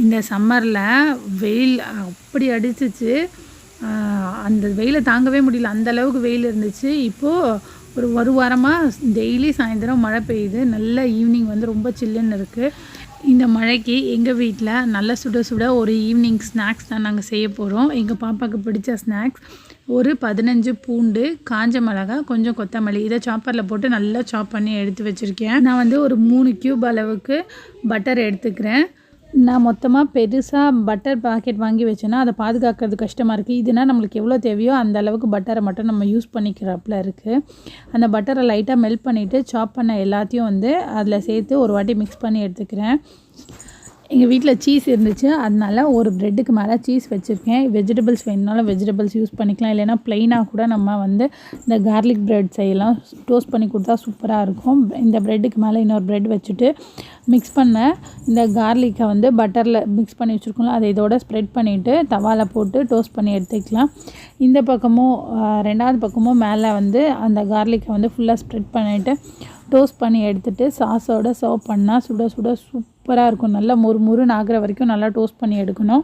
இந்த சம்மரில் வெயில் அப்படி அடிச்சிச்சு. அந்த வெயிலை தாங்கவே முடியல. அந்த அளவுக்கு வெயில் இருந்துச்சு. இப்போது ஒரு ஒரு வாரமாக டெய்லி சாயந்தரம் மழை பெய்யுது. நல்ல ஈவினிங் வந்து ரொம்ப சில்லுன்னு இருக்குது இந்த மழைக்கு எங்கள் வீட்டில் நல்ல சுட சுட ஒரு ஈவினிங் ஸ்நாக்ஸ் தான் நாங்கள் செய்ய போகிறோம் எங்கள் பாப்பாவுக்கு பிடிச்ச ஸ்நாக்ஸ் ஒரு பதினஞ்சு பூண்டு காஞ்ச மிளகா கொஞ்சம் கொத்தமல்லி. இதை சாப்பரில் போட்டு நல்லா சாப் பண்ணி எடுத்து வச்சுருக்கேன். நான் வந்து ஒரு மூணு க்யூப் அளவுக்கு பட்டர் எடுத்துக்கிறேன். நான் மொத்தமாக பெருசாக பட்டர் பாக்கெட் வாங்கி வச்சேன்னா அதை பாதுகாக்கிறது கஷ்டமாக இருக்குது இதுனால் நம்மளுக்கு எவ்வளோ தேவையோ அந்த அளவுக்கு பட்டரை மட்டும் நம்ம யூஸ் பண்ணிக்கிறாப்புல இருக்குது அந்த பட்டரை லைட்டாக மெல்ட் பண்ணிவிட்டு சாப் பண்ண எல்லாத்தையும் வந்து அதில் சேர்த்து ஒரு வாட்டி மிக்ஸ் பண்ணி எடுத்துக்கிறேன். எங்கள் வீட்டில் சீஸ் இருந்துச்சு. அதனால ஒரு ப்ரெட்டுக்கு மேலே சீஸ் வச்சுருக்கேன். வெஜிடபிள்ஸ் வேணுனாலும் வெஜிடபிள்ஸ் யூஸ் பண்ணிக்கலாம். இல்லைன்னா ப்ளைனாக கூட நம்ம வந்து இந்த கார்லிக் ப்ரெட் செய்யலாம். டோஸ்ட் பண்ணி கொடுத்தா சூப்பராக இருக்கும். இந்த ப்ரெட்டுக்கு மேலே இன்னொரு ப்ரெட் வச்சுட்டு மிக்ஸ் பண்ண இந்த கார்லிக்கை வந்து பட்டரில் மிக்ஸ் பண்ணி வச்சுருக்கோம்ல அதை இதோட ஸ்ப்ரெட் பண்ணிவிட்டு தவாவில் போட்டு டோஸ்ட் பண்ணி எடுத்துக்கலாம். இந்த பக்கமும் ரெண்டாவது பக்கமும் மேலே வந்து அந்த கார்லிக்கை வந்து ஃபுல்லாக ஸ்ப்ரெட் பண்ணிவிட்டு டோஸ்ட் பண்ணி எடுத்துகிட்டு சாஸோட சர்வ் பண்ணால் சுட சுட சூப் சூப்பராக இருக்கும். நல்லா மொறு மொறுன்னு ஆகிற வரைக்கும் நல்லா டோஸ்ட் பண்ணி எடுக்கணும்.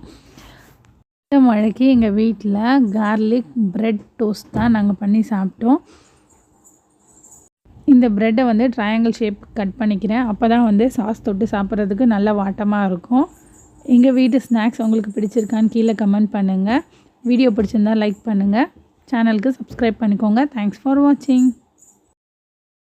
இந்த மழைக்கு எங்கள் வீட்டில் கார்லிக் பிரெட் டோஸ்ட் தான் நாங்கள் பண்ணி சாப்பிட்டோம். இந்த ப்ரெட்டை வந்து ட்ரையாங்கிள் ஷேப் கட் பண்ணிக்கிறேன். அப்போ தான் வந்து சாஸ் தொட்டு சாப்பிட்றதுக்கு நல்ல வாட்டமாக இருக்கும். எங்கள் வீட்டு ஸ்நாக்ஸ் உங்களுக்கு பிடிச்சிருக்கான்னு கீழே கமெண்ட் பண்ணுங்கள் வீடியோ பிடிச்சிருந்தா லைக் பண்ணுங்கள் சேனலுக்கு சப்ஸ்கிரைப் பண்ணிக்கோங்க. தேங்க்ஸ் ஃபார் வாட்சிங்